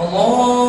Long.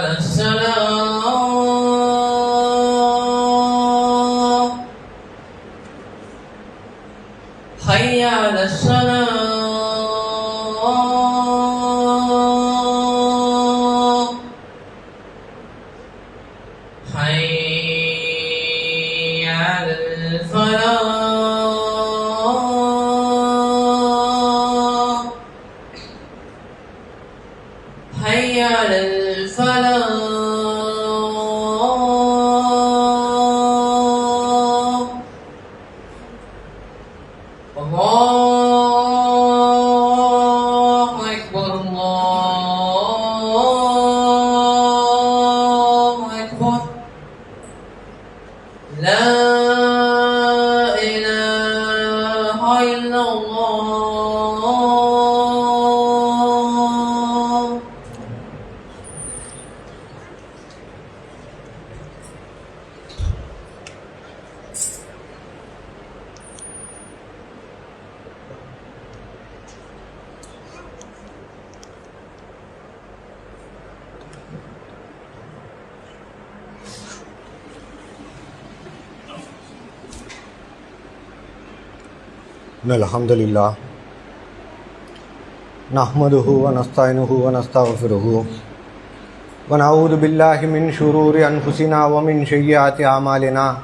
على السلام لا إله إلا الله إن الحمد لله. نحمده ونستعينه ونستغفره. ونعوذ بالله من شرور أنفسنا ومن سيئات أعمالنا.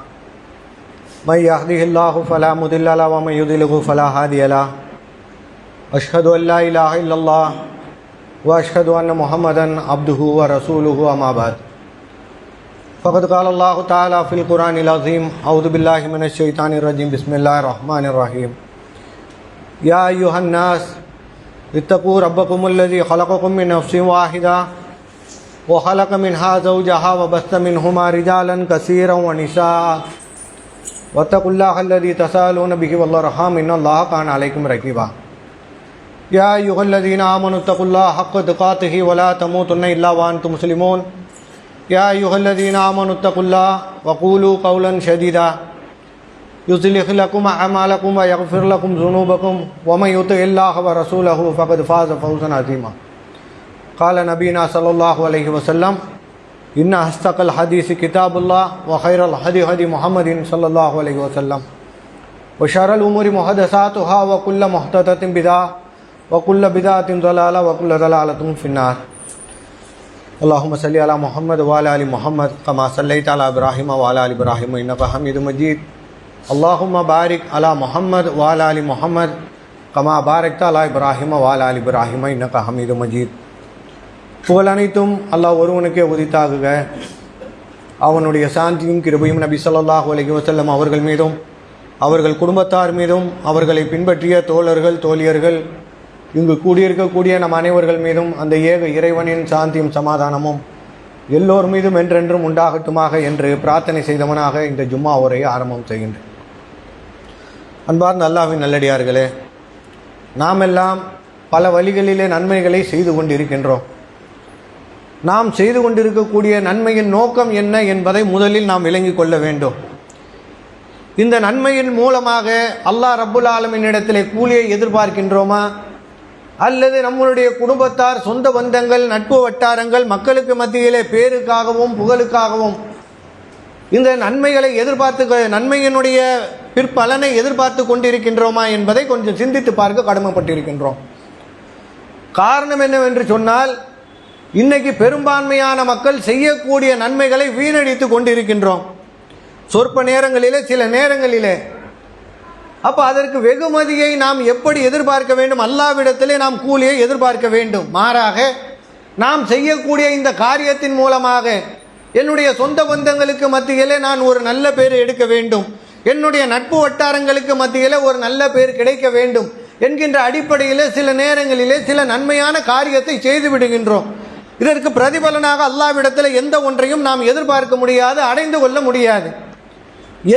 من يهده الله فلا مضل له ومن يضلل فلا هادي له. أشهد أن لا إله إلا الله وأشهد أن محمدا عبده ورسوله أما بعد. فقد قال الله تعالى في القرآن العظيم أعوذ بالله من الشيطان الرجيم. بسم الله الرحمن الرحيم. يا أيها الناس اتقوا ربكم الذي خلقكم من نفس واحدة وخلق منها زوجها وبث منهما رجالا كثيرا ونساء. واتقوا الله الذي تسالون به والأرحام إن الله كان عليكم رقيبا يا أيها الذين آمنوا اتقوا الله حق تقاته ولا تموتن إلا وأنتم مسلمون. يا أيها الذين آمنوا اتقوا الله وقولوا قولا شديدا. يصلح لكم أعمالكم ويغفر لكم ذنوبكم ومن يطع الله ورسوله فقد فاز فوزا عظيما. قال نبينا صلى الله عليه وسلم إن أصدق الحديث كتاب الله وخير الهدي هدي محمد صلى الله عليه وسلم. وشر الأمور محدثاتها وكل محدثة بدعة وكل بدعة ضلالة وكل ضلالة في النار. اللهم صل على محمد وعلى آل محمد كما صليت على إبراهيم وعلى آل إبراهيم إنك حميد مجيد. அல்லாஹும் பாரிக் அலா முஹம்மது வாலாலி முஹம்மது கமா பாரக்தா அலா இப்ராஹிம வாலாலி இப்ராஹிம இன்னக்க ஹமீது மஜீத் புகழ் அனைத்தும் அல்லாஹ் ஒருவனுக்கே உதித்தாகுக. அவனுடைய சாந்தியும் கிருபையும் நபி சொல்லாஹு அலி வசல்லம் அவர்கள் மீதும் அவர்கள் குடும்பத்தார் மீதும் அவர்களை பின்பற்றிய தோழர்கள் தோழியர்கள் இங்கு கூடியிருக்கக்கூடிய நம் அனைவர்கள் மீதும் அந்த ஏக இறைவனின் சாந்தியும் சமாதானமும் எல்லோர் மீதும் என்றென்றும் உண்டாகட்டுமாக என்று பிரார்த்தனை செய்தவனாக இந்த ஜும்மா உரையை ஆரம்பம் செய்கின்றேன். அன்பார்ந்த அல்லாஹ்வின் நல்லடியார்களே நாம் எல்லாம் பல வழிகளிலே நன்மைகளை செய்து கொண்டிருக்கின்றோம். நாம் செய்து கொண்டிருக்கக்கூடிய நன்மையின் நோக்கம் என்ன என்பதை முதலில் நாம் விளங்கிக் கொள்ள வேண்டும். இந்த நன்மையின் மூலமாக அல்லாஹ் ரப்புல் ஆலமினிடத்திலே கூலியை எதிர்பார்க்கின்றோமா? அல்லது நம்மளுடைய குடும்பத்தார் சொந்த பந்தங்கள் நட்பு வட்டாரங்கள் மக்களுக்கு மத்தியிலே பேருக்காகவும் புகழுக்காகவும் இந்த நன்மைகளை எதிர்பார்த்து நன்மையினுடைய பிற்பலனை எதிர்பார்த்து கொண்டிருக்கின்றோமா என்பதை கொஞ்சம் சிந்தித்து பார்க்க கடமைப்பட்டிருக்கின்றோம். காரணம் என்னவென்று சொன்னால் இன்னைக்கு பெரும்பான்மையான மக்கள் செய்யக்கூடிய நன்மைகளை வீணடித்து கொண்டிருக்கின்றோம். சொற்ப நேரங்களிலே சில நேரங்களிலே. அப்போ அதற்கு வெகுமதியை நாம் எப்படி எதிர்பார்க்க வேண்டும்? அல்லாவிடத்திலே நாம் கூலியை எதிர்பார்க்க வேண்டும். மாறாக நாம் செய்யக்கூடிய இந்த காரியத்தின் மூலமாக என்னுடைய சொந்த பந்தங்களுக்கு மத்தியிலே நான் ஒரு நல்ல பேர் எடுக்க வேண்டும். என்னுடைய நட்பு வட்டாரங்களுக்கு மத்தியில் ஒரு நல்ல பேர் கிடைக்க வேண்டும் என்கின்ற அடிப்படையிலே சில நேரங்களிலே சில நன்மையான காரியத்தை செய்து விடுகின்றோம். இதற்கு பிரதிபலனாக அல்லாவிடத்தில் எந்த ஒன்றையும் நாம் எதிர்பார்க்க முடியாது அடைந்து கொள்ள முடியாது.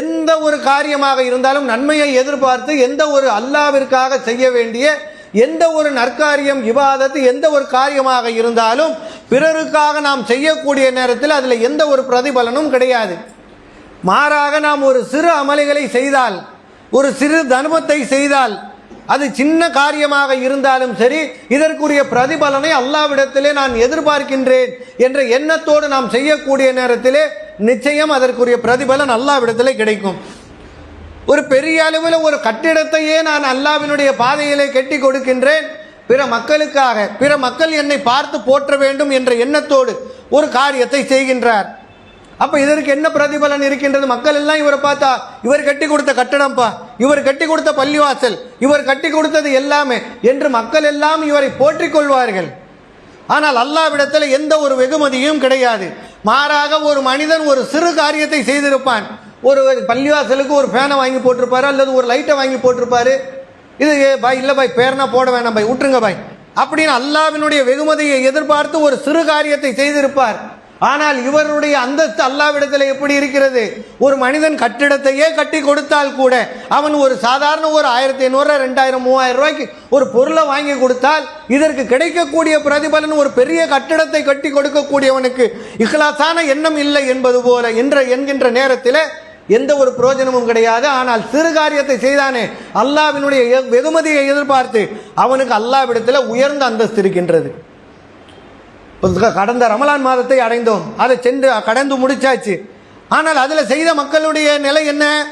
எந்த ஒரு காரியமாக இருந்தாலும் நன்மையை எதிர்பார்த்து எந்த ஒரு அல்லாவிற்காக செய்ய வேண்டிய எந்த ஒரு நற்காரியம் விவாதத்து எந்த ஒரு காரியமாக இருந்தாலும் பிறருக்காக நாம் செய்யக்கூடிய நேரத்தில் அதில் எந்த ஒரு பிரதிபலனும் கிடையாது. மாறாக நாம் ஒரு சிறு அமல்களை செய்தால் ஒரு சிறு தர்மத்தை செய்தால் அது சின்ன காரியமாக இருந்தாலும் சரி இதற்குரிய பிரதிபலனை அல்லாவிடத்திலே நான் எதிர்பார்க்கின்றேன் என்ற எண்ணத்தோடு நாம் செய்யக்கூடிய நேரத்திலே நிச்சயம் அதற்குரிய பிரதிபலன் அல்லாவிடத்திலே கிடைக்கும். ஒரு பெரிய அளவில் ஒரு கட்டிடத்தையே நான் அல்லாவினுடைய பாதையிலே கட்டி கொடுக்கின்றேன். பிற மக்களுக்காக பிற மக்கள் என்னை பார்த்து போற்ற வேண்டும் என்ற எண்ணத்தோடு ஒரு காரியத்தை செய்கின்றார். அப்ப இதற்கு என்ன பிரதிபலன் இருக்கின்றது? மக்கள் எல்லாம் இவரை பார்த்தா இவர் கட்டி கொடுத்த கட்டடம்ப்பா இவர் கட்டி கொடுத்த பள்ளிவாசல் இவர் கட்டி கொடுத்தது எல்லாமே என்று மக்கள் எல்லாம் இவரை போற்றிக் கொள்வார்கள் ஆனால் அல்லாவிடத்தில் எந்த ஒரு வெகுமதியும் கிடையாது. மாறாக ஒரு மனிதன் ஒரு சிறு காரியத்தை செய்திருப்பான். ஒரு பள்ளிவாசலுக்கு ஒரு ஃபேனை வாங்கி போட்டிருப்பாரு அல்லது ஒரு லைட்டை வாங்கி போட்டிருப்பாரு. இது ஏ, பாய் இல்லை பாய் பேர்னா போட வேணாம் பாய் விட்டுருங்க பாய். அப்படின்னு அல்லாவினுடைய வெகுமதியை எதிர்பார்த்து ஒரு சிறு காரியத்தை செய்திருப்பார். ஆனால் இவருடைய அந்தஸ்து அல்லாவிடத்தில் எப்படி இருக்கிறது? ஒரு மனிதன் கட்டிடத்தையே கட்டி கொடுத்தால் கூட அவன் ஒரு சாதாரண ஒரு ஆயிரத்தி ஐநூறு ரெண்டாயிரம் மூவாயிரம் ரூபாய்க்கு ஒரு பொருளை வாங்கி கொடுத்தால் இதற்கு கிடைக்கக்கூடிய பிரதிபலன் ஒரு பெரிய கட்டிடத்தை கட்டி கொடுக்கக்கூடியவனுக்கு இஹ்லாசான எண்ணம் இல்லை என்பது போல என்ற என்கின்ற நேரத்தில் எந்த ஒரு பிரயோஜனமும் கிடையாது. ஆனால் சிறு காரியத்தை செய்தானே அல்லாவினுடைய வெகுமதியை எதிர்பார்த்து அவனுக்கு அல்லாவிடத்தில் உயர்ந்த அந்தஸ்து இருக்கின்றது. கடந்த ரமலான் மாதத்தை அடைந்தோம். அதை சென்று கடந்து முடிச்சாச்சு. ஆனால் அதில் செய்த மக்களுடைய நிலை என்ன?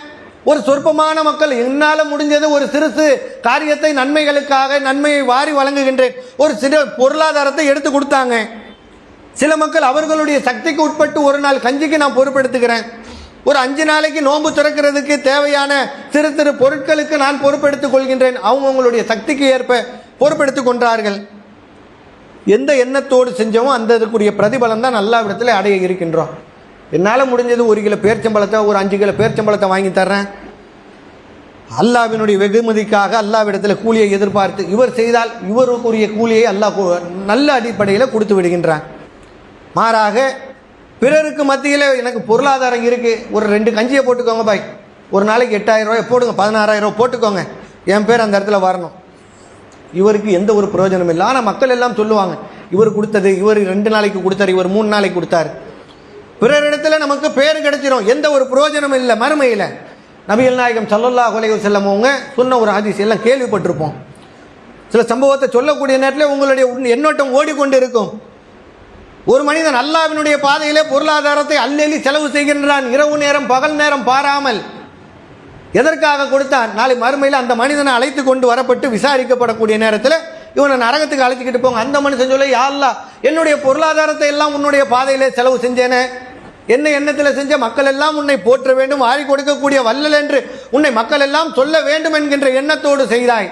ஒரு சொற்பமான மக்கள் என்னால் முடிஞ்சது ஒரு சிறுசு காரியத்தை நன்மைகளுக்காக நன்மையை வாரி வழங்குகின்றேன். ஒரு சிறு பொருளாதாரத்தை எடுத்து கொடுத்தாங்க. சில மக்கள் அவர்களுடைய சக்திக்கு உட்பட்டு ஒரு நாள் கஞ்சிக்கு நான் பொறுப்பெடுத்துக்கிறேன் ஒரு அஞ்சு நாளைக்கு நோன்பு திறக்கிறதுக்கு தேவையான சிறு சிறு பொருட்களுக்கு நான் பொறுப்பெடுத்துக் கொள்கின்றேன். அவங்கவுங்களுடைய சக்திக்கு ஏற்ப பொறுப்பெடுத்துக் கொண்டார்கள். எந்த எண்ணத்தோடு செஞ்சோமோ அந்த இதுக்குரிய பிரதிபலன் தான் நல்லா விடத்தில் அடைய இருக்கின்றோம். என்னால் முடிஞ்சது ஒரு கிலோ பேர்ச்சம்பழத்தை ஒரு அஞ்சு கிலோ பேர்ச்சம்பழத்தை வாங்கி தர்றேன். அல்லாவினுடைய வெகுமதிக்காக அல்லாவிடத்தில் கூலியை எதிர்பார்த்து இவர் செய்தால் இவருக்குரிய கூலியை அல்லாஹ் நல்ல அடிப்படையில் கொடுத்து விடுகின்றான். மாறாக பிறருக்கு மத்தியில் எனக்கு பொருளாதாரம் இருக்குது ஒரு ரெண்டு கஞ்சியை போட்டுக்கோங்க பாய். ஒரு நாளைக்கு எட்டாயிரம் ரூபாய் போடுங்க பதினாறாயிரம் ரூபா போட்டுக்கோங்க. என் பேர் அந்த இடத்துல வரணும். இவருக்கு எந்த ஒரு பிரயோஜனம் இல்லை. ஆனால் மக்கள் எல்லாம் சொல்லுவாங்க இவர் கொடுத்தது இவர் ரெண்டு நாளைக்கு கொடுத்தாரு இவர் மூணு நாளைக்கு கொடுத்தாரு. பிறரிடத்துல நமக்கு பேர் கிடைச்சிரும். எந்த ஒரு பிரயோஜனம் இல்லை மறுமையில். நபிகள் நாயகம் சல்லல்லா அலைஹி வஸல்லம் அவங்க சொன்ன ஒரு ஹதீஸ் எல்லாம் கேள்விப்பட்டிருப்போம். சில சம்பவத்தை சொல்லக்கூடிய நேரத்தில் உங்களுடைய எண்ணோட்டம் ஓடிக்கொண்டு இருக்கும். ஒரு மனிதன் அல்லாவினுடைய பாதையிலே பொருளாதாரத்தை அள்ளி செலவு செய்கின்றான். இரவு நேரம் பகல் நேரம் பாராமல். எதற்காக கொடுத்தான்? நாளை மறுமையில் அந்த மனிதனை அழைத்து கொண்டு வரப்பட்டு விசாரிக்கப்படக்கூடிய நேரத்தில் இவனை நரகத்துக்கு அழைச்சிக்கிட்டு போங்க. அந்த மனுஷன் சொல்ல யா என்னுடைய பொருளாதாரத்தை எல்லாம் உன்னுடைய பாதையிலே செலவு செஞ்சேனே. என்ன எண்ணத்தில் செஞ்ச மக்கள் எல்லாம் உன்னை போற்ற வேண்டும் வாரி கொடுக்கக்கூடிய வல்லல் என்று உன்னை மக்கள் எல்லாம் சொல்ல வேண்டும் என்கின்ற எண்ணத்தோடு செய்தாய்.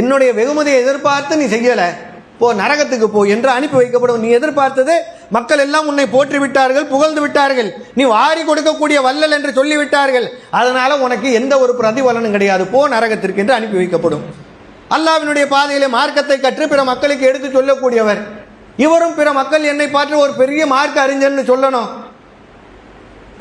என்னுடைய வெகுமதியை எதிர்பார்த்து நீ செய்யலை. போ நரகத்துக்கு போ என்று அனுப்பி வைக்கப்படும். நீ எதிர்பார்த்தது மக்கள் எல்லாம் உன்னை போற்றி விட்டார்கள் புகழ்ந்து விட்டார்கள். நீ வாரி கொடுக்கக்கூடிய வல்லல் என்று சொல்லிவிட்டார்கள். அதனால உனக்கு எந்த ஒரு பிரதிபலனும் கிடையாது. போ நரகத்திற்கு என்று அனுப்பி வைக்கப்படும். அல்லாவினுடைய பாதையிலே மார்க்கத்தை கற்று பிற மக்களுக்கு எடுத்து சொல்லக்கூடியவர். இவரும் பிற மக்கள் என்னை பார்த்து ஒரு பெரிய மார்க்க அறிஞர்னு சொல்லணும்.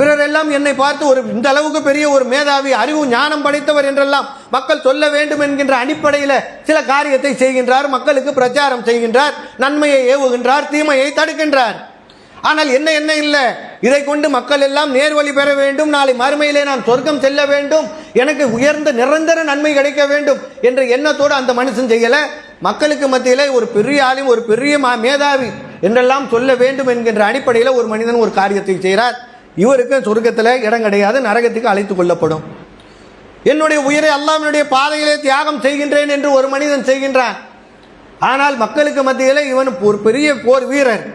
பிறர் எல்லாம் என்னை பார்த்து ஒரு இந்த அளவுக்கு பெரிய ஒரு மேதாவி அறிவு ஞானம் படைத்தவர் என்றெல்லாம் மக்கள் சொல்ல வேண்டும் என்கின்ற அடிப்படையில் சில காரியத்தை செய்கின்றார். மக்களுக்கு பிரச்சாரம் செய்கின்றார். நன்மையை ஏவுகின்றார். தீமையை தடுக்கின்றார். ஆனால் என்ன என்ன இல்லை. இதை கொண்டு மக்கள் எல்லாம் நேர்வழி பெற வேண்டும். நாளை மறுமையிலே நான் சொர்க்கம் செல்ல வேண்டும். எனக்கு உயர்ந்த நிரந்தர நன்மை கிடைக்க வேண்டும் என்ற எண்ணத்தோடு அந்த மனுஷன் செய்யலை. மக்களுக்கு மத்தியிலே ஒரு பெரிய ஆளும் ஒரு பெரிய மா- மேதாவி என்றெல்லாம் சொல்ல வேண்டும் என்கின்ற அடிப்படையில் ஒரு மனிதன் ஒரு காரியத்தை செய்கிறார். இவருக்கு சொர்க்கத்தில் இடம் கிடையாது நரகத்துக்கு அழைத்து கொள்ளப்படும். என்னுடைய உயிரை அல்லாமனுடைய பாதையிலே தியாகம் செய்கின்றேன் என்று ஒரு மனிதன் செய்கின்றான். ஆனால் மக்களுக்கு மத்தியில் இவன் ஒரு பெரிய போர் வீரர்.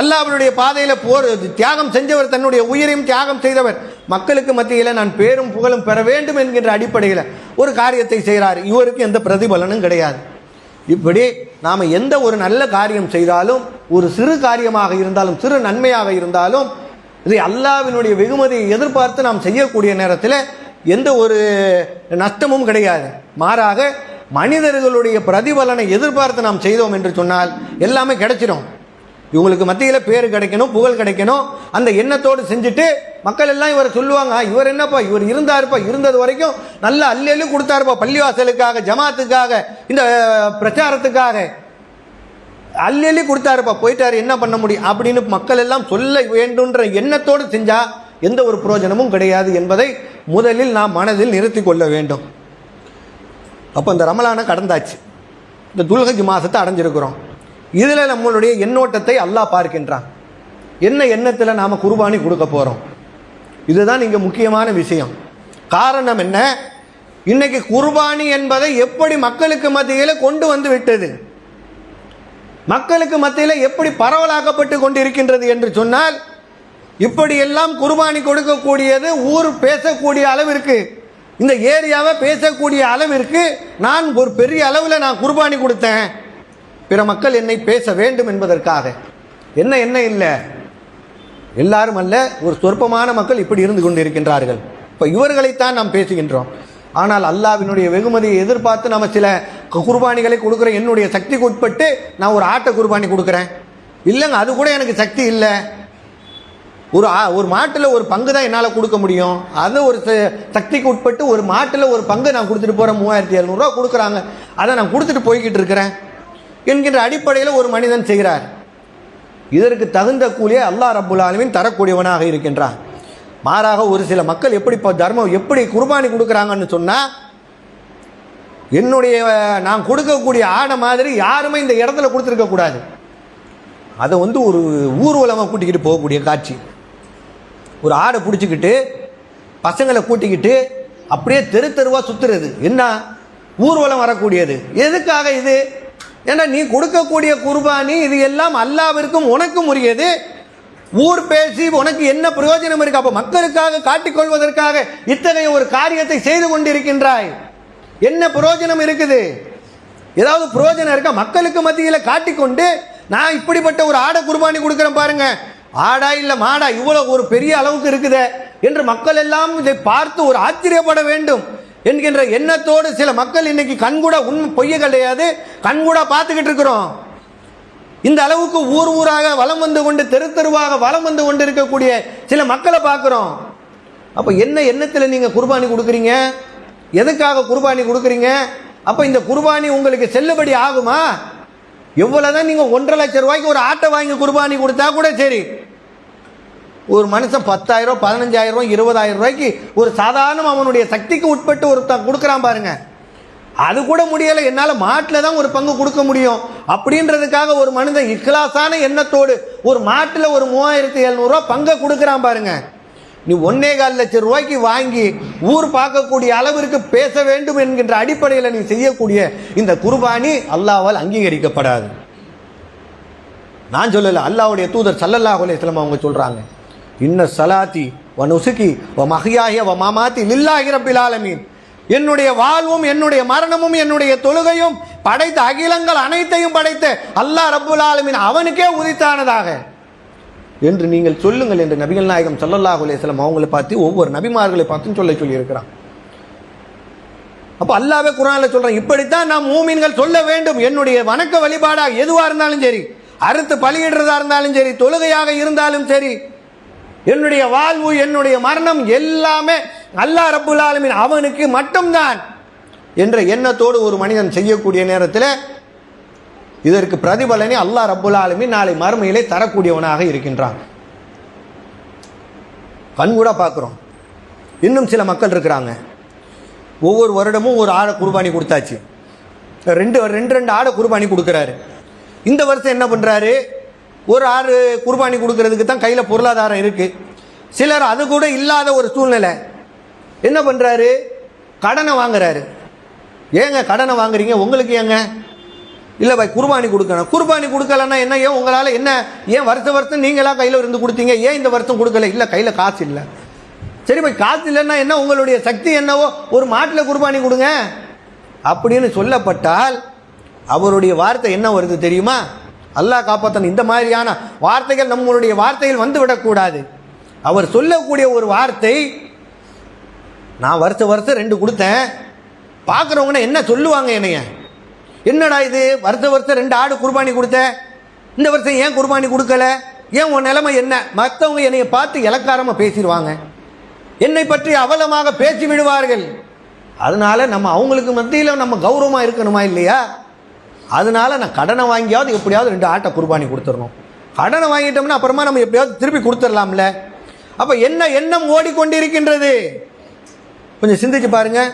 அல்லாஹ்வினுடைய பாதையில் போர் தியாகம் செஞ்சவர் தன்னுடைய உயிரையும் தியாகம் செய்தவர். மக்களுக்கு மத்தியில் நான் பேரும் புகழும் பெற வேண்டும் என்கின்ற அடிப்படையில் ஒரு காரியத்தை செய்கிறார் இவருக்கு எந்த பிரதிபலனும் கிடையாது. இப்படி நாம் எந்த ஒரு நல்ல காரியம் செய்தாலும் ஒரு சிறு காரியமாக இருந்தாலும் சிறு நன்மையாக இருந்தாலும் இதை அல்லாவினுடைய வெகுமதியை எதிர்பார்த்து நாம் செய்யக்கூடிய நேரத்தில் எந்த ஒரு நஷ்டமும் கிடையாது. மாறாக மனிதர்களுடைய பிரதிபலனை எதிர்பார்த்து நாம் செய்தோம் என்று சொன்னால் எல்லாமே கிடைச்சிடும் இவங்களுக்கு மத்தியில் பேர் கிடைக்கணும் புகழ் கிடைக்கணும். அந்த எண்ணத்தோடு செஞ்சுட்டு மக்கள் எல்லாம் இவரை சொல்லுவாங்க இவர் என்னப்பா இவர் இருந்தாருப்பா இருந்தது வரைக்கும் நல்ல அள்ளி கொடுத்தாருப்பா பள்ளிவாசலுக்காக ஜமாத்துக்காக இந்த பிரச்சாரத்துக்காக. அள்ளி அள்ளி கொடுத்தாருப்பா போயிட்டாரு என்ன பண்ண முடியும்? அப்படின்னு மக்கள் எல்லாம் சொல்ல வேண்டுன்ற எண்ணத்தோடு செஞ்சா எந்த ஒரு பிரயோஜனமும் கிடையாது என்பதை முதலில் நாம் மனதில் நிறுத்தி கொள்ள வேண்டும். அப்போ இந்த ரமலானை கடந்தாச்சு. இந்த துல்கஜ் மாதத்தை அடைஞ்சிருக்கிறோம். இதில் நம்மளுடைய எண்ணோட்டத்தை அல்லாஹ் பார்க்கின்றான். என்ன எண்ணத்தில் நாம் குர்பானி கொடுக்க போகிறோம் இதுதான் இங்கே முக்கியமான விஷயம். காரணம் என்ன? இன்னைக்கு குர்பானி என்பதை எப்படி மக்களுக்கு மத்தியில் கொண்டு வந்து விட்டது? மக்களுக்கு மத்தியில் எப்படி பரவலாக்கப்பட்டு கொண்டிருக்கின்றது என்று சொன்னால் இப்படியெல்லாம் குர்பானி கொடுக்கக்கூடியது ஊர் பேசக்கூடிய அளவிற்கு இந்த ஏரியாவை பேசக்கூடிய அளவிற்கு நான் ஒரு பெரிய அளவில் நான் குர்பானி கொடுத்தேன். பிற மக்கள் என்னை பேச வேண்டும் என்பதற்காக. என்ன என்ன இல்லை? எல்லாரும் அல்ல ஒரு சொற்பமான மக்கள் இப்படி இருந்து கொண்டிருக்கின்றார்கள். இப்போ இவர்களைத்தான் நாம் பேசுகின்றோம். ஆனால் அல்லாவினுடைய வெகுமதியை எதிர்பார்த்து நம்ம சில குர்பானிகளை கொடுக்குறேன் என்னுடைய சக்திக்கு உட்பட்டு நான் ஒரு ஆட்டை குர்பானி கொடுக்குறேன். இல்லைங்க அது கூட எனக்கு சக்தி இல்லை. ஒரு ஆ- ஒரு மாட்டில் ஒரு பங்கு தான் என்னால் கொடுக்க முடியும். அது ஒரு ச- சக்திக்கு உட்பட்டு ஒரு மாட்டில் ஒரு பங்கு நான் கொடுத்துட்டு போகிறேன் மூவாயிரத்தி இரநூறுவா கொடுக்குறாங்க. அதை நான் கொடுத்துட்டு போய்கிட்டு இருக்கிறேன். என்கின்ற அடிப்படையில் ஒரு மனிதன் செய்கிறார். இதற்கு தகுந்த கூலியை அல்லாஹ் ரப்புல் தரக்கூடியவனாக இருக்கின்றான். மாறாக ஒரு சில மக்கள் எப்படி இப்போ தர்மம் எப்படி குர்பானி கொடுக்குறாங்கன்னு சொன்னால் என்னுடைய நான் கொடுக்கக்கூடிய ஆடை மாதிரி யாருமே இந்த இடத்துல கொடுத்துருக்க கூடாது. அதை வந்து ஒரு ஊர்வலமாக கூட்டிக்கிட்டு போகக்கூடிய காட்சி. ஒரு ஆடை பிடிச்சிக்கிட்டு பசங்களை கூட்டிக்கிட்டு அப்படியே தெரு தெருவாக சுற்றுறது என்ன? ஊர்வலம் வரக்கூடியது. எதுக்காக இது? ஏன்னா நீ கொடுக்கக்கூடிய குர்பானி இது எல்லாம் அல்லாவிற்கும் உனக்கும் உரியது. ஊர் பேசி உனக்கு என்ன பிரயோஜனம் இருக்கு? அப்போ மக்களுக்காக காட்டிக்கொள்வதற்காக இத்தகைய ஒரு காரியத்தை செய்து கொண்டிருக்கின்றாய். என்ன பிரயோஜனம் இருக்குது? ஏதாவது பிரயோஜனம் இருக்கா? மக்களுக்கு மத்தியில் காட்டிக்கொண்டு நான் இப்படிப்பட்ட ஒரு ஆடை குர்பானி கொடுக்குறேன் பாருங்க. ஆடா இல்லை மாடா இவ்வளோ ஒரு பெரிய அளவுக்கு இருக்குதே என்று மக்கள் எல்லாம் இதை பார்த்து ஒரு ஆச்சரியப்பட வேண்டும் என்கின்ற எண்ணத்தோடு சில மக்கள் இன்னைக்கு கண்கூட உண்மை பொய்ய கிடையாது கண்கூட பார்த்துக்கிட்டு இருக்கிறோம். இந்த அளவுக்கு ஊர் ஊராக வலம் வந்து கொண்டு தெரு தெருவாக வலம் வந்து கொண்டு இருக்கக்கூடிய சில மக்களை பார்க்குறோம். அப்போ என்ன எண்ணத்தில் நீங்கள் குர்பானி கொடுக்குறீங்க? எதுக்காக குர்பானி கொடுக்குறீங்க? அப்போ இந்த குர்பானி உங்களுக்கு செல்லுபடி ஆகுமா? எவ்வளோதான் நீங்கள் ஒன்றரை லட்சம் ரூபாய்க்கு ஒரு ஆட்டை வாங்கி குர்பானி கொடுத்தா கூட சரி. ஒரு மனுஷன் பத்தாயிரம் பதினஞ்சாயிரம் இருபதாயிரம் ரூபாய்க்கு ஒரு சாதாரண அவனுடைய சக்திக்கு உட்பட்டு ஒருத்தன் கொடுக்குறான் பாருங்க. அது கூட முடியலை என்னால் மாட்டில் தான் ஒரு பங்கு கொடுக்க முடியும். அப்படின்றதுக்காக ஒரு மனிதன் இக்லாசான எண்ணத்தோடு ஒரு மாட்டில் ஒரு மூவாயிரத்தி எழுநூறுவா பங்கை கொடுக்குறான் பாருங்கள் நீ ஒன்னே கால் லட்சம் ரூபாய்க்கு வாங்கி ஊர் பார்க்கக்கூடிய அளவிற்கு பேச வேண்டும் என்கின்ற அடிப்படையில் நீ செய்யக்கூடிய இந்த குர்பானி அல்லாவால் அங்கீகரிக்கப்படாது. நான் சொல்லலை அல்லாஹ்வுடைய தூதர் சல்லல்லாஹ் அலையம் அவங்க சொல்கிறாங்க இன்ன சலாத்தி வ நுசுகி வ மஹ்யாய வ மாமாத்தி லில்லாஹி ரப்பில் ஆலமீன். என்னுடைய வாழ்வும் என்னுடைய மரணமும் என்னுடைய தொழுகையும் படைத்த அகிலங்கள் அனைத்தையும் படைத்த அல்லாஹ் ரப்புல் ஆலமீன் அவனுக்கே உதித்தானதாக. என்று நீங்கள் சொல்லுங்கள் என்று நபிகள் நாயகம் ஸல்லல்லாஹு அலைஹி அவங்களை பார்த்து ஒவ்வொரு நபிமார்களை பார்த்தும் சொல்ல சொல்லியிருக்கிறான். அப்போ அல்லாவே குரானில் சொல்கிறேன் இப்படித்தான் நாம் மூமின்கள் சொல்ல வேண்டும். என்னுடைய வணக்க வழிபாடாக எதுவாக இருந்தாலும் சரி அறுத்து பலியிடுறதா இருந்தாலும் சரி தொழுகையாக இருந்தாலும் சரி என்னுடைய வாழ்வு என்னுடைய மரணம் எல்லாமே அல்லா ரப்புல் அவனுக்கு மட்டும்தான் என்ற எண்ணத்தோடு ஒரு மனிதன் செய்யக்கூடிய நேரத்தில் இதற்கு பிரதிபலனை அல்லாஹ் ரப்புல் நாளை மறுமையிலே தரக்கூடியவனாக இருக்கின்றான். கண்கூட பார்க்குறோம். இன்னும் சில மக்கள் இருக்கிறாங்க. ஒவ்வொரு வருடமும் ஒரு ஆடை குர்பானி கொடுத்தாச்சு. ரெண்டு ரெண்டு ரெண்டு ஆடை குர்பானி கொடுக்குறாரு. இந்த வருஷம் என்ன பண்ணுறாரு ஒரு ஆறு குர்பானி கொடுக்கறதுக்கு தான் கையில் பொருளாதாரம் இருக்குது சிலர் அது கூட இல்லாத ஒரு சூழ்நிலை. என்ன பண்ணுறாரு கடனை வாங்குறாரு. ஏங்க கடனை வாங்குறீங்க? உங்களுக்கு ஏங்க? இல்லை பாய் குர்பானி கொடுக்கணும். குர்பானி கொடுக்கலன்னா என்ன? ஏன் உங்களால் என்ன? ஏன் வருஷ வருஷம் நீங்களாக கையில் இருந்து கொடுத்தீங்க? ஏன் இந்த வருஷம் கொடுக்கல? இல்லை கையில் காசு இல்லை. சரி பாய் காசு இல்லைன்னா என்ன? உங்களுடைய சக்தி என்னவோ? ஒரு மாட்டில் குர்பானி கொடுங்க. அப்படின்னு சொல்லப்பட்டால் அவருடைய வார்த்தை என்ன வருது தெரியுமா? அல்லாஹ் காப்பாத்தன் இந்த மாதிரியான வார்த்தைகள் நம்மளுடைய வார்த்தையில் வந்து விடக்கூடாது. அவர் சொல்லக்கூடிய ஒரு வார்த்தை நான் வருஷ வருஷம் ரெண்டு கொடுத்தேன். பார்க்குறவங்க என்ன சொல்லுவாங்க என்னைய? என்னடா இது? வருஷம் வருஷம் ரெண்டு ஆடு குர்பானி கொடுத்தேன். இந்த வருஷம் ஏன் குர்பானி கொடுக்கல? ஏன் உன் நிலைமை என்ன? மற்றவங்க என்னை பார்த்து இலக்காரமாக பேசிடுவாங்க. என்னை பற்றி அவலமாக பேசி விடுவார்கள் அதனால நம்ம அவங்களுக்கு மத்தியில் நம்ம கௌரவமாக இருக்கணுமா இல்லையா? அதனால நான் கடனை வாங்கியாவது எப்படியாவது ரெண்டு ஆட்டை குர்பானி கொடுத்துடணும். கடனை வாங்கிட்டோம்னா அப்புறமா நம்ம எப்படியாவது திருப்பி கொடுத்துடலாம்ல. அப்போ என்ன எண்ணம் ஓடிக்கொண்டிருக்கின்றது? கொஞ்சம் சிந்திச்சு பாருங்கள்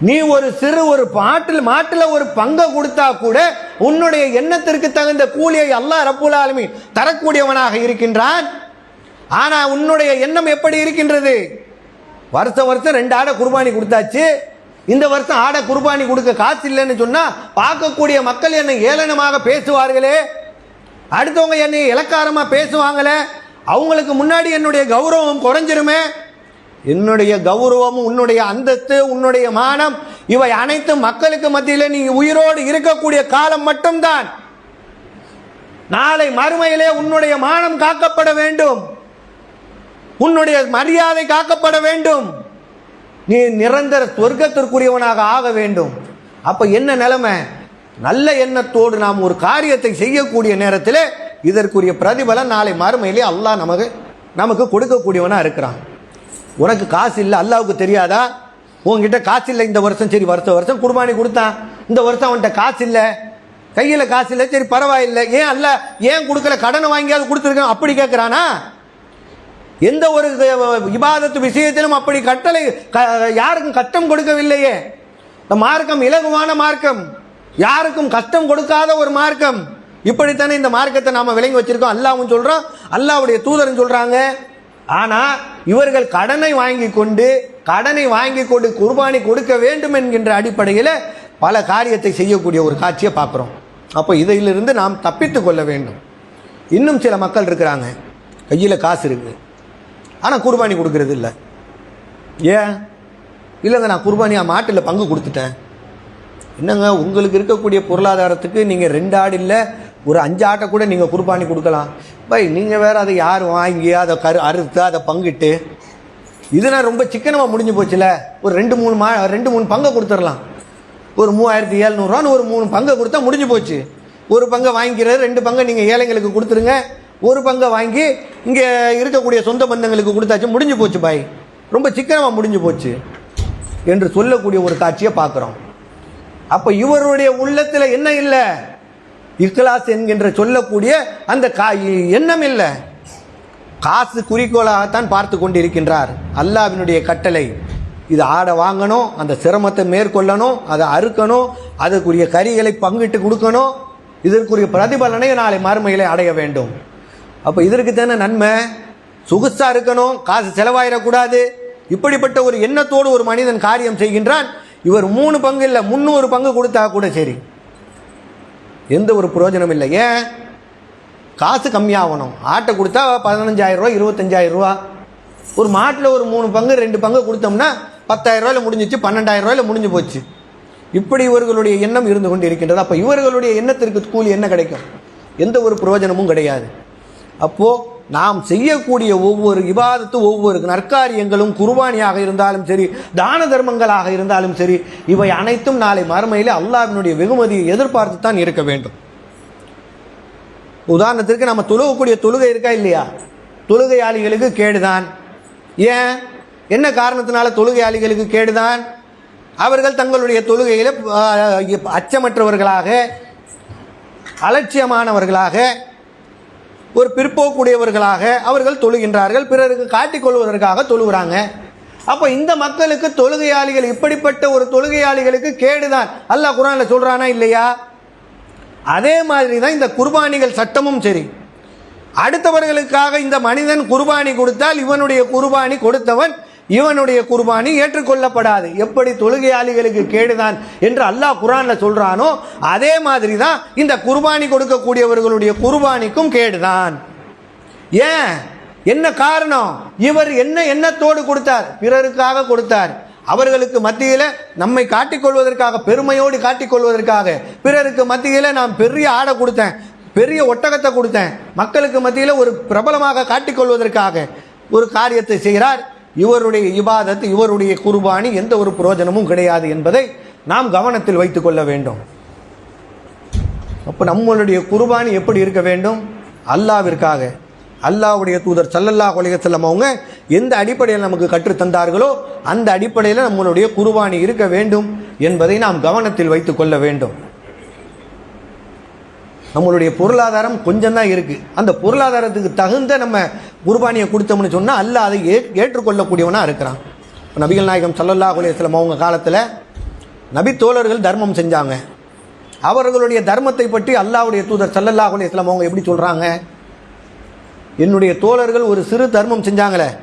நீ ஒரு சிறு ஒரு பாட்டில் மாட்டில் ஒரு பங்கை கொடுத்தா கூட உன்னுடைய எண்ணத்திற்கு தகுந்த கூலியை அல்லாஹ் ரப்புல் தரக்கூடியவனாக இருக்கின்றான். ஆனால் உன்னுடைய எண்ணம் எப்படி இருக்கின்றது? வருஷம் வருஷம் ரெண்டு ஆடை குர்பானி கொடுத்தாச்சு. இந்த வருஷம் ஆடை குர்பானி கொடுக்க காசு இல்லைன்னு சொன்னால் பார்க்கக்கூடிய மக்கள் என்னை ஏளனமாக பேசுவார்களே. அடுத்தவங்க என்னை இலக்காரமாக பேசுவாங்களே. அவங்களுக்கு முன்னாடி என்னுடைய கௌரவம் குறைஞ்சிருமே. என்னுடைய கௌரவம் உன்னுடைய அந்தஸ்து உன்னுடைய மானம் இவை அனைத்தும் மக்களுக்கு மத்தியில் நீ உயிரோடு இருக்கக்கூடிய காலம் மட்டும்தான். நாளை மறுமையிலே உன்னுடைய மானம் காக்கப்பட வேண்டும். உன்னுடைய மரியாதை காக்கப்பட வேண்டும். நீ நிரந்தர சொர்க்கத்திற்குரியவனாக ஆக வேண்டும். அப்ப என்ன நிலைமை? நல்ல எண்ணத்தோடு நாம் ஒரு காரியத்தை செய்யக்கூடிய நேரத்தில் இதற்குரிய பிரதிபலன் நாளை மறுமையிலே அல்லாஹ் நமக்கு நமக்கு கொடுக்கக்கூடியவனாக இருக்கிறான். உனக்கு காசு இல்லை அல்லாவுக்கு தெரியாதா? உன்கிட்ட காசு இல்லை இந்த வருஷம் சரி வருஷம் வருஷம் குர்பானி கொடுத்தான். இந்த வருஷம் அவன்கிட்ட காசு இல்லை. கையில் காசு இல்லை சரி பரவாயில்லை. ஏன் அல்ல ஏன் கொடுக்கல? கடனை வாங்கியாவது கொடுத்துருக்கேன். அப்படி கேட்குறானா எந்த ஒரு விவாதத்து விஷயத்திலும் அப்படி கட்டளை க- யாருக்கும் கஷ்டம் கொடுக்கவில்லையே. இந்த மார்க்கம் இலகுவான மார்க்கம். யாருக்கும் கஷ்டம் கொடுக்காத ஒரு மார்க்கம். இப்படித்தானே இந்த மார்க்கத்தை நாம் விளங்கி வச்சிருக்கோம். அல்லாவும் சொல்கிறோம் அல்லாவுடைய தூதரும் சொல்கிறாங்க ஆனால் இவர்கள் கடனை வாங்கி கொண்டு கடனை வாங்கி கொண்டு குர்பானி கொடுக்க வேண்டும் என்கின்ற அடிப்படையில் பல காரியத்தை செய்யக்கூடிய ஒரு காட்சியை பார்க்குறோம். அப்போ இதிலிருந்து நாம் தப்பித்து கொள்ள வேண்டும். இன்னும் சில மக்கள் இருக்கிறாங்க. கையில் காசு இருக்குது ஆனால் குர்பானி கொடுக்கறது இல்லை. ஏன்? இல்லைங்க நான் குர்பானியாக மாட்டில் பங்கு கொடுத்துட்டேன். என்னங்க உங்களுக்கு இருக்கக்கூடிய பொருளாதாரத்துக்கு நீங்கள் ரெண்டு ஆடு இல்லை ஒரு அஞ்சு ஆட்டை கூட நீங்கள் குர்பானி கொடுக்கலாம். பை நீங்கள் வேறு அதை யார் வாங்கி அதை கரு அறுத்து அதை பங்கிட்டு இதுனா ரொம்ப சிக்கனமாக முடிஞ்சு போச்சுல. ஒரு ரெண்டு மூணு மா ரெண்டு மூணு பங்கை கொடுத்துடலாம். ஒரு மூவாயிரத்தி ஏழ்நூறுவான்னு ஒரு மூணு பங்கை கொடுத்தா முடிஞ்சு போச்சு. ஒரு பங்கை வாங்கிக்கிறது ரெண்டு பங்கை நீங்கள் ஏழைங்களுக்கு கொடுத்துருங்க. ஒரு பங்கை வாங்கி இங்கே இருக்கக்கூடிய சொந்த பந்தங்களுக்கு கொடுத்தாச்சு முடிஞ்சு போச்சு பாய் ரொம்ப சிக்கனமாக முடிஞ்சு போச்சு. என்று சொல்லக்கூடிய ஒரு காட்சியை பார்க்குறோம். அப்போ இவருடைய உள்ளத்தில் என்ன இல்லை? இக்லாஸ் என்கின்ற சொல்லக்கூடிய அந்த கா எண்ணம் இல்லை காசு குறிக்கோளாகத்தான் பார்த்து கொண்டிருக்கின்றார். அல்லாவினுடைய கட்டளை. இது ஆடை வாங்கணும் அந்த சிரமத்தை மேற்கொள்ளணும் அதை அறுக்கணும் அதற்குரிய கறிகளை பங்கிட்டு கொடுக்கணும். இதற்குரிய பிரதிபலனை நாளை மறுமையிலே அடைய வேண்டும். அப்போ இதற்கு தானே நன்மை? சுகுசாக இருக்கணும் காசு செலவாயிடக்கூடாது. இப்படிப்பட்ட ஒரு எண்ணத்தோடு ஒரு மனிதன் காரியம் செய்கின்றான். இவர் மூணு பங்கு இல்லை முந்நூறு பங்கு கொடுத்தா கூட சரி. எந்த ஒரு பிரயோஜனம் இல்லை. ஏன்? காசு கம்மியாகணும். ஆட்டை கொடுத்தா பதினஞ்சாயிரம் ரூபா இருபத்தஞ்சாயிரம் ரூபா ஒரு மாட்டில் ஒரு மூணு பங்கு ரெண்டு பங்கு கொடுத்தோம்னா பத்தாயிரம் ரூபாயில முடிஞ்சிச்சு பன்னெண்டாயிரம் முடிஞ்சு போச்சு. இப்படி இவர்களுடைய எண்ணம் இருந்து கொண்டு இருக்கின்றது அப்போ இவர்களுடைய எண்ணத்திற்கு கூலி என்ன கிடைக்கும்? எந்த ஒரு பிரயோஜனமும் கிடையாது. அப்போது நாம் செய்யக்கூடிய ஒவ்வொரு விவாதத்தும் ஒவ்வொரு நற்காரியங்களும் குர்பானியாக இருந்தாலும் சரி தான தர்மங்களாக இருந்தாலும் சரி இவை அனைத்தும் நாளை மறுமையில் அல்லாவினுடைய வெகுமதியை எதிர்பார்த்து தான் இருக்க வேண்டும். உதாரணத்திற்கு நம்ம தொழுகக்கூடிய தொழுகை இருக்கா இல்லையா? தொழுகையாளிகளுக்கு கேடுதான். ஏன்? என்ன காரணத்தினால தொழுகையாளிகளுக்கு கேடுதான்? அவர்கள் தங்களுடைய தொழுகையில் அச்சமற்றவர்களாக அலட்சியமானவர்களாக ஒரு பிற்போக்குடையவர்களாக அவர்கள் தொழுகின்றார்கள் பிறருக்கு காட்டிக் கொள்வதற்காக தொழுகிறாங்க. அப்போ இந்த மக்களுக்கு தொழுகையாளிகள் இப்படிப்பட்ட ஒரு தொழுகையாளிகளுக்கு கேடுதான். அல்லாஹ் குரானில் சொல்கிறானா இல்லையா? அதே மாதிரி தான் இந்த குர்பானிகள் சட்டமும் சரி. அடுத்தவர்களுக்காக இந்த மனிதன் குர்பானி கொடுத்தால் இவனுடைய குர்பானி கொடுத்தவன் இவனுடைய குர்பானி ஏற்றுக்கொள்ளப்படாது. எப்படி தொழுகையாளிகளுக்கு கேடுதான் என்று அல்லாஹ் குரான்ல சொல்றானோ அதே மாதிரி தான் இந்த குர்பானி கொடுக்கக்கூடியவர்களுடைய குர்பானிக்கும் கேடுதான். ஏன்? என்ன காரணம்? இவர் என்ன எண்ணத்தோடு கொடுத்தார்? பிறருக்காக கொடுத்தார். அவர்களுக்கு மத்தியில் நம்மை காட்டிக்கொள்வதற்காக பெருமையோடு காட்டிக்கொள்வதற்காக பிறருக்கு மத்தியில் நான் பெரிய ஆடை கொடுத்தேன் பெரிய ஒட்டகத்தை கொடுத்தேன் மக்களுக்கு மத்தியில் ஒரு பிரபலமாக காட்டிக்கொள்வதற்காக ஒரு காரியத்தை செய்கிறார். இவருடைய இபாதத்து இவருடைய குர்பானி எந்த ஒரு பிரயோஜனமும் கிடையாது என்பதை நாம் கவனத்தில் வைத்துக் கொள்ள வேண்டும். அப்போ நம்மளுடைய குர்பானி எப்படி இருக்க வேண்டும்? அல்லாவிற்காக. அல்லாஹ்வுடைய தூதர் சல்லல்லா அலைஹி அவங்க எந்த அடிப்படையில் நமக்கு கற்றுத் தந்தார்களோ அந்த அடிப்படையில் நம்மளுடைய குர்பானி இருக்க வேண்டும் என்பதை நாம் கவனத்தில் வைத்துக் கொள்ள வேண்டும். நம்மளுடைய பொருளாதாரம் கொஞ்சம் தான் இருக்கு. அந்த பொருளாதாரத்துக்கு தகுந்த நம்ம குர்பானியை கொடுத்தோம்னு சொன்னால் அல்ல அதை ஏ ஏற்றுக்கொள்ளக்கூடியவனாக இருக்கிறான். நபிகள் நாயகம் சல்லல்லா குலேஸ்லம் அவங்க காலத்தில் நபி தோழர்கள் தர்மம் செஞ்சாங்க. அவர்களுடைய தர்மத்தை பற்றி அல்லாவுடைய தூதர் சல்லல்லா குலேஸ்லம் அவங்க எப்படி சொல்கிறாங்க என்னுடைய தோழர்கள் ஒரு சிறு தர்மம் செஞ்சாங்களே.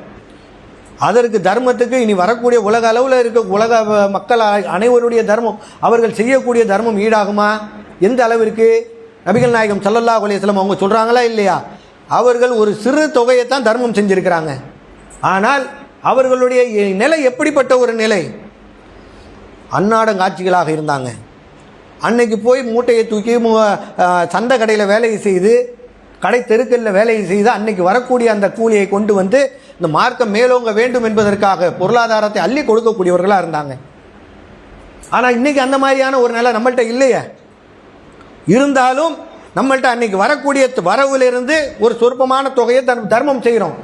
அதற்கு தர்மத்துக்கு இனி வரக்கூடிய உலக அளவில் இருக்க உலக மக்கள் அ- அனைவருடைய தர்மம் அவர்கள் செய்யக்கூடிய தர்மம் ஈடாகுமா? எந்த அளவிற்கு நபிகள் நாயகம் சல்லல்லா அலைஹி அவங்க சொல்கிறாங்களா இல்லையா? அவர்கள் ஒரு சிறு தொகையை தான் தர்மம் செஞ்சுருக்கிறாங்க. ஆனால் அவர்களுடைய நிலை எப்படிப்பட்ட ஒரு நிலை? அன்னாடங்காட்சிகளாக இருந்தாங்க. அன்னைக்கு போய் மூட்டையை தூக்கி மு- சந்தை கடையில் வேலையை செய்து கடை தெருக்களில் வேலையை செய்து அன்னைக்கு வரக்கூடிய அந்த கூலியை கொண்டு வந்து இந்த மார்க்கம் மேலோங்க வேண்டும் என்பதற்காக பொருளாதாரத்தை அள்ளி கொடுக்கக்கூடியவர்களாக இருந்தாங்க. ஆனால் இன்னைக்கு அந்த மாதிரியான ஒரு நிலை நம்மள்கிட்ட இல்லையே. இருந்தாலும் நம்மள்கிட்ட அன்னைக்கு வரக்கூடிய வரவிலிருந்து ஒரு சொற்பமான தொகையை தன் தர்மம் செய்கிறோம்.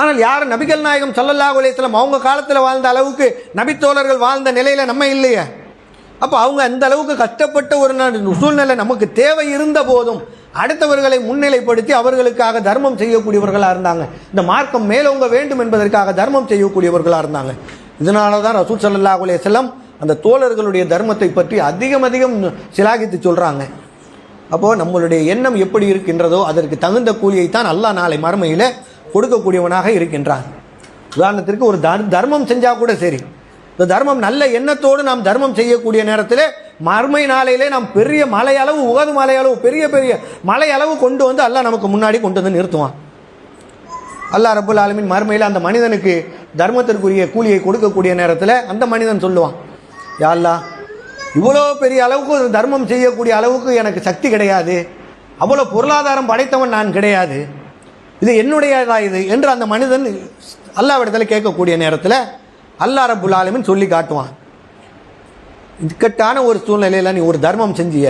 ஆனால் யார் நபிகள் நாயகம் சல்லல்லா அலைஹி அவங்க காலத்தில் வாழ்ந்த அளவுக்கு நபித்தோழர்கள் வாழ்ந்த நிலையில் நம்ம இல்லையே. அப்போ அவங்க அந்த அளவுக்கு கஷ்டப்பட்ட ஒரு சூழ்நிலை நமக்கு தேவை இருந்த போதும் அடுத்தவர்களை முன்னிலைப்படுத்தி அவர்களுக்காக தர்மம் செய்யக்கூடியவர்களாக இருந்தாங்க. இந்த மார்க்கம் மேலோங்க வேண்டும் என்பதற்காக தர்மம் செய்யக்கூடியவர்களாக இருந்தாங்க. இதனால தான் ரசூல் ஸல்லல்லாஹு அலைஹி அந்த தோழர்களுடைய தர்மத்தை பற்றி அதிகம் அதிகம் சிலாகித்து சொல்கிறாங்க அப்போது நம்மளுடைய எண்ணம் எப்படி இருக்கின்றதோ அதற்கு தகுந்த கூலியை தான் அல்லாஹ் நாளை மறுமையில் கொடுக்கக்கூடியவனாக இருக்கின்றான் உதாரணத்திற்கு ஒரு தர் தர்மம் செஞ்சால் கூட சரி. இந்த தர்மம் நல்ல எண்ணத்தோடு நாம் தர்மம் செய்யக்கூடிய நேரத்தில் மறுமை நாளையிலே நாம் பெரிய மலை அளவு உகது மலை அளவு பெரிய பெரிய மலை அளவு கொண்டு வந்து அல்லாஹ் நமக்கு முன்னாடி கொண்டு வந்து நிறுத்துவான். அல்லாஹ் ரபுல் ஆலமின் மறுமையில் அந்த மனிதனுக்கு தர்மத்திற்குரிய கூலியை கொடுக்கக்கூடிய நேரத்தில் அந்த மனிதன் சொல்லுவான். யாழ்லா இவ்வளோ பெரிய அளவுக்கு ஒரு தர்மம் செய்யக்கூடிய அளவுக்கு எனக்கு சக்தி கிடையாது. அவ்வளோ பொருளாதாரம் படைத்தவன் நான் கிடையாது. இது என்னுடையதா இது என்று அந்த மனிதன் அல்லாவிடத்தில் கேட்கக்கூடிய நேரத்தில் அல்லா ரபுல் ஆலமின் சொல்லி காட்டுவான். இக்கட்டான ஒரு சூழ்நிலையில் நீ ஒரு தர்மம் செஞ்சிய.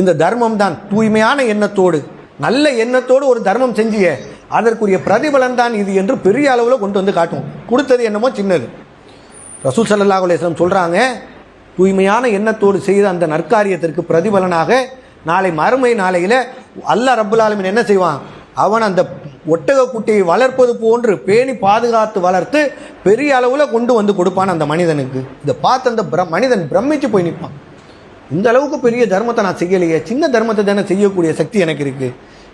இந்த தர்மம் தான் தூய்மையான எண்ணத்தோடு நல்ல எண்ணத்தோடு ஒரு தர்மம் செஞ்சிய. அதற்குரிய பிரதிபலன் தான் இது என்று பெரிய அளவில் கொண்டு வந்து காட்டுவோம். கொடுத்தது என்னமோ சின்னது. ரசூல் ஸல்லல்லாஹு அலுவலம் சொல்கிறாங்க தூய்மையான எண்ணத்தோடு செய்த அந்த நற்காரியத்திற்கு பிரதிபலனாக நாளை மறுமை நாளையில் அல்லா ரப்புல் என்ன செய்வான்? அவன் அந்த ஒட்டக குட்டியை வளர்ப்பது போன்று பேணி பாதுகாத்து வளர்த்து பெரிய அளவில் கொண்டு வந்து கொடுப்பான் அந்த மனிதனுக்கு. இதை பார்த்து அந்த பிர மனிதன் பிரமிச்சு போய் நிற்பான். இந்த அளவுக்கு பெரிய தர்மத்தை நான் செய்யலையே சின்ன தர்மத்தை தானே செய்யக்கூடிய சக்தி எனக்கு இருக்குது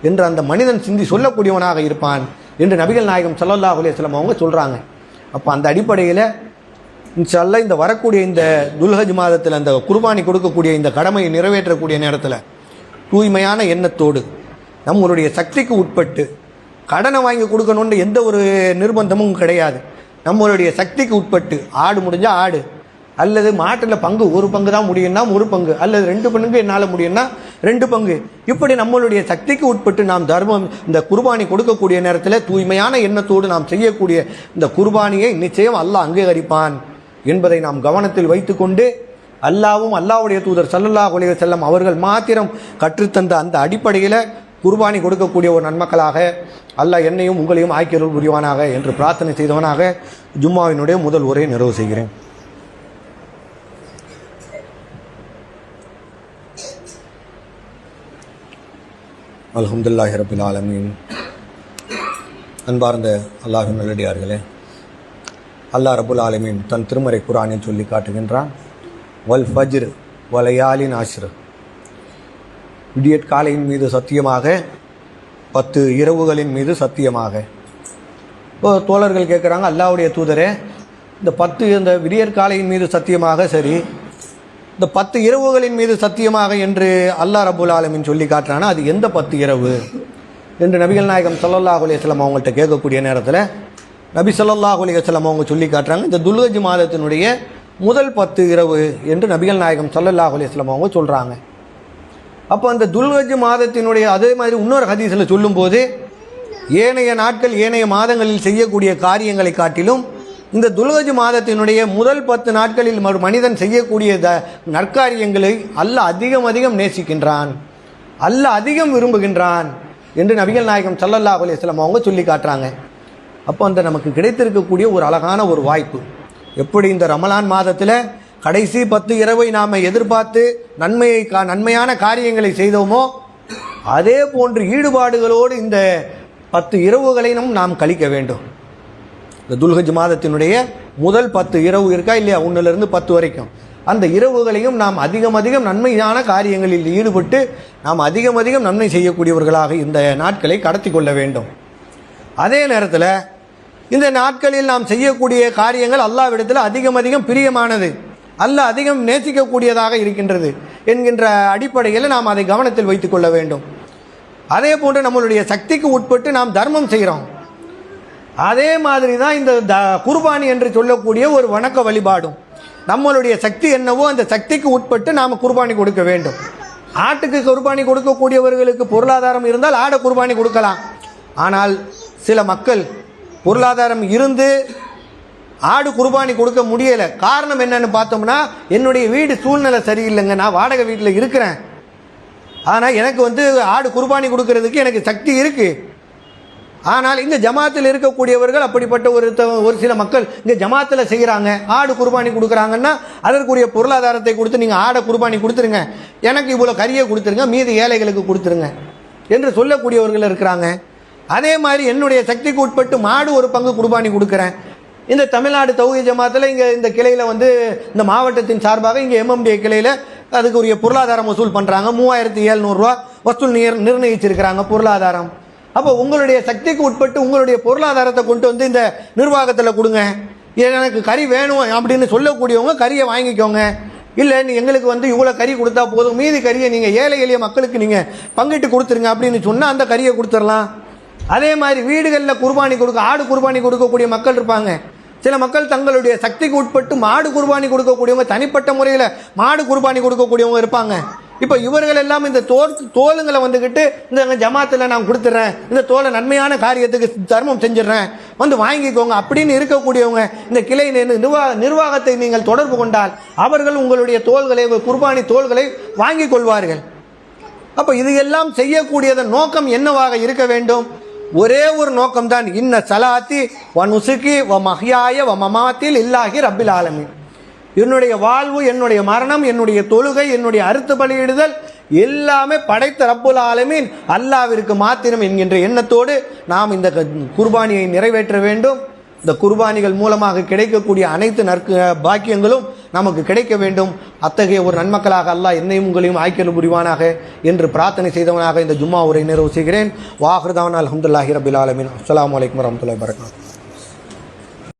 என்று அந்த மனிதன் சிந்தி சொல்லக்கூடியவனாக இருப்பான் என்று நபிகள் நாயகம் ஸல்லல்லாஹு அலைஹி அவங்க சொல்கிறாங்க அப்போ அந்த அடிப்படையில் இன்ஷால்லா இந்த வரக்கூடிய இந்த துல்ஹஜ் மாதத்தில் அந்த குர்பானி கொடுக்கக்கூடிய இந்த கடமையை நிறைவேற்றக்கூடிய நேரத்தில் தூய்மையான எண்ணத்தோடு நம்மளுடைய சக்திக்கு உட்பட்டு கடனை வாங்கி கொடுக்கணுன்ற எந்த ஒரு நிர்பந்தமும் கிடையாது. நம்மளுடைய சக்திக்கு உட்பட்டு ஆடு முடிஞ்சால் ஆடு. அல்லது மாட்டில் பங்கு ஒரு பங்கு தான் முடியும்னா ஒரு பங்கு. அல்லது ரெண்டு பங்கு என்னால் முடியும்னா ரெண்டு பங்கு. இப்படி நம்மளுடைய சக்திக்கு உட்பட்டு நாம் தர்மம் இந்த குர்பானி கொடுக்கக்கூடிய நேரத்தில் தூய்மையான எண்ணத்தோடு நாம் செய்யக்கூடிய இந்த குர்பானியை நிச்சயம் அல்லாஹ் அங்கீகரிப்பான். என்பதை நாம் கவனத்தில் வைத்துக்கொண்டு அல்லாவும் அல்லாவுடைய தூதர் சல்லல்லா அலைஹி செல்லம் அவர்கள் மாத்திரம் கற்றுத்தந்த அந்த அடிப்படையில் குர்பானி கொடுக்கக்கூடிய ஒரு நன்மக்களாக அல்லாஹ் என்னையும் உங்களையும் ஆக்கியருள் புரிவானாக என்று பிரார்த்தனை செய்தவனாக ஜும்மாவினுடைய முதல் உரையை நிறைவு செய்கிறேன். அல்ஹம்துலில்லாஹி ரபில் ஆலமீன். அன்பார்ந்த அல்லாஹின் நல்லடியார்களே அல்லா ரபுல் ஆலமீன் தன் திருமறை குரானில் சொல்லி காட்டுகின்றான். வல் ஃபஜ்ர் வலையாலின் ஆஷ்ரு விடியற் காலையின் மீது சத்தியமாக பத்து இரவுகளின் மீது சத்தியமாக. இப்போ தோழர்கள் கேட்குறாங்க அல்லாவுடைய தூதரே இந்த பத்து இந்த விடியற் காலையின் மீது சத்தியமாக சரி இந்த பத்து இரவுகளின் மீது சத்தியமாக என்று அல்லா ரபுல் ஆலமின் சொல்லி காட்டுறானா அது எந்த பத்து இரவு? என்று நபிகள் நாயகம் ஸல்லல்லாஹு அலைஹி அவங்கள்ட்ட கேட்கக்கூடிய நேரத்தில் நபி சொல்லாஹ் அலைஹி அவங்க சொல்லி காட்டுறாங்க இந்த துல்கஜ் மாதத்தினுடைய முதல் பத்து இரவு என்று நபிகள் நாயகம் சல்லல்லாஹ் அலைஹி அவங்க சொல்கிறாங்க அப்போ அந்த துல்கஜ் மாதத்தினுடைய அதே மாதிரி இன்னொரு ஹதீஸில் சொல்லும்போது ஏனைய நாட்கள் ஏனைய மாதங்களில் செய்யக்கூடிய காரியங்களை காட்டிலும் இந்த துல்கஜ் மாதத்தினுடைய முதல் பத்து நாட்களில் ஒரு மனிதன் செய்யக்கூடிய த நற்காரியங்களை அல்ல அதிகம் அதிகம் நேசிக்கின்றான் அல்ல அதிகம் விரும்புகின்றான் என்று நபிகள் நாயகம் சல்லல்லாஹ் அலைஹி அவங்க சொல்லி காட்டுறாங்க. அப்போ அந்த நமக்கு கிடைத்திருக்கக்கூடிய ஒரு அழகான ஒரு வாய்ப்பு. எப்படி இந்த ரமலான் மாதத்தில் கடைசி பத்து இரவை நாம் எதிர்பார்த்து நன்மையை கா நன்மையான காரியங்களை செய்தோமோ அதே போன்று ஈடுபாடுகளோடு இந்த பத்து இரவுகளையும் நாம் கழிக்க வேண்டும். இந்த துல்கஜ் மாதத்தினுடைய முதல் பத்து இரவு இருக்கா இல்லையா? ஒன்றுலேருந்து பத்து வரைக்கும். அந்த இரவுகளையும் நாம் அதிகம் அதிகம் நன்மையான காரியங்களில் ஈடுபட்டு நாம் அதிகம் அதிகம் நன்மை செய்யக்கூடியவர்களாக இந்த நாட்களை கடத்தி கொள்ள வேண்டும். அதே நேரத்தில் இந்த நாட்களில் நாம் செய்யக்கூடிய காரியங்கள் அல்லாவிடத்தில் அதிகம் அதிகம் பிரியமானது. அல்ல அதிகம் நேசிக்கக்கூடியதாக இருக்கின்றது என்கின்ற அடிப்படையில் நாம் அதை கவனத்தில் வைத்துக் கொள்ள வேண்டும். அதே போன்று நம்மளுடைய சக்திக்கு உட்பட்டு நாம் தர்மம் செய்கிறோம். அதே மாதிரி தான் இந்த த குர்பானி என்று சொல்லக்கூடிய ஒரு வணக்க வழிபாடும். நம்மளுடைய சக்தி என்னவோ அந்த சக்திக்கு உட்பட்டு நாம் குர்பானி கொடுக்க வேண்டும். ஆட்டுக்கு குர்பானி கொடுக்கக்கூடியவர்களுக்கு பொருளாதாரம் இருந்தால் ஆடை குர்பானி கொடுக்கலாம். ஆனால் சில மக்கள் பொருளாதாரம் இருந்து ஆடு குர்பானி கொடுக்க முடியலை. காரணம் என்னன்னு பார்த்தோம்னா என்னுடைய வீடு சூழ்நிலை சரியில்லைங்க. நான் வாடகை வீட்டில் இருக்கிறேன். ஆனால் எனக்கு வந்து ஆடு குர்பானி கொடுக்கறதுக்கு எனக்கு சக்தி இருக்குது ஆனால் இந்த ஜமாத்தில் இருக்கக்கூடியவர்கள் அப்படிப்பட்ட ஒரு த- ஒரு சில மக்கள் இந்த ஜமாத்தில் செய்கிறாங்க ஆடு குர்பானி கொடுக்குறாங்கன்னா அதற்குரிய பொருளாதாரத்தை கொடுத்து நீங்கள் ஆடை குர்பானி கொடுத்துருங்க. எனக்கு இவ்வளோ கறியை கொடுத்துருங்க மீதி ஏழைகளுக்கு கொடுத்துருங்க என்று சொல்லக்கூடியவர்கள் இருக்கிறாங்க. அதே மாதிரி என்னுடைய சக்திக்கு உட்பட்டு மாடு ஒரு பங்கு குர்பானி கொடுக்குறேன். இந்த தமிழ்நாடு தௌஹி ஜமாத்தில் இங்கே இந்த கிளையில் வந்து இந்த மாவட்டத்தின் சார்பாக இங்கே எம்எம்டிஏ கிளையில் அதுக்குரிய பொருளாதாரம் வசூல் பண்ணுறாங்க மூவாயிரத்தி ஏழ்நூறுரூவா வசூல் நிர் நிர்ணயிச்சிருக்கிறாங்க பொருளாதாரம். அப்போ உங்களுடைய சக்திக்கு உட்பட்டு உங்களுடைய பொருளாதாரத்தை கொண்டு வந்து இந்த நிர்வாகத்தில் கொடுங்க. எனக்கு கறி வேணும் அப்படின்னு சொல்லக்கூடியவங்க கறியை வாங்கிக்கோங்க. இல்லை நீ எங்களுக்கு வந்து இவ்வளோ கறி கொடுத்தா போதும். மீதி கறியை நீங்கள் ஏழை எளிய மக்களுக்கு நீங்கள் பங்கிட்டு கொடுத்துருங்க அப்படின்னு சொன்னால் அந்த கறியை கொடுத்துடலாம். அதே மாதிரி வீடுகளில் குர்பானி கொடுக்க ஆடு குர்பானி கொடுக்கக்கூடிய மக்கள் இருப்பாங்க. சில மக்கள் தங்களுடைய சக்திக்கு உட்பட்டு மாடு குர்பானி கொடுக்கக்கூடியவங்க தனிப்பட்ட முறையில் மாடு குர்பானி கொடுக்கக்கூடியவங்க இருப்பாங்க. இப்போ இவர்கள் எல்லாம் இந்த தோல் தோலுங்களை வந்துக்கிட்டு இந்த ஜமாத்தில் நான் கொடுத்துட்றேன் இந்த தோலை நன்மையான காரியத்துக்கு தர்மம் செஞ்சிடுறேன் வந்து வாங்கிக்கோங்க அப்படின்னு இருக்கக்கூடியவங்க இந்த கிளை நிர்- நிர்வாக நிர்வாகத்தை நீங்கள் தொடர்பு கொண்டால் அவர்கள் உங்களுடைய தோள்களை குர்பானி தோள்களை வாங்கிக் கொள்வார்கள். அப்போ இது எல்லாம் செய்யக்கூடியதன் நோக்கம் என்னவாக இருக்க வேண்டும்? ஒரே ஒரு நோக்கம்தான். இன்ன சலாத்தி வ நுசுக்கி வ மஹியாய வ மமாத்தில் இல்லாஹி ரப்பில் ஆலமீன். என்னுடைய வாழ்வு என்னுடைய மரணம் என்னுடைய தொழுகை என்னுடைய அறுத்து பலியிடுதல் எல்லாமே படைத்த ரப்புல் ஆலமீன். அல்லாவிற்கு மாத்திரம் என்கின்ற எண்ணத்தோடு நாம் இந்த க- குர்பானியை நிறைவேற்ற வேண்டும். இந்த குர்பானிகள் மூலமாக கிடைக்கக்கூடிய அனைத்து நற்க பாக்கியங்களும் நமக்கு கிடைக்க வேண்டும். அத்தகைய ஒரு நன்மக்களாக அல்லாஹ் என்னையும் உங்களையும் ஆய்க்கல் புரிவானாக என்று பிரார்த்தனை செய்தவனாக இந்த ஜும்மா உரை நிறைவு செய்கிறேன். வாஹர்தான் அலமதுல்லாஹி ரபில் ஆலமின். அஸ்ஸலாமு அலைக்கும் வரகாத்து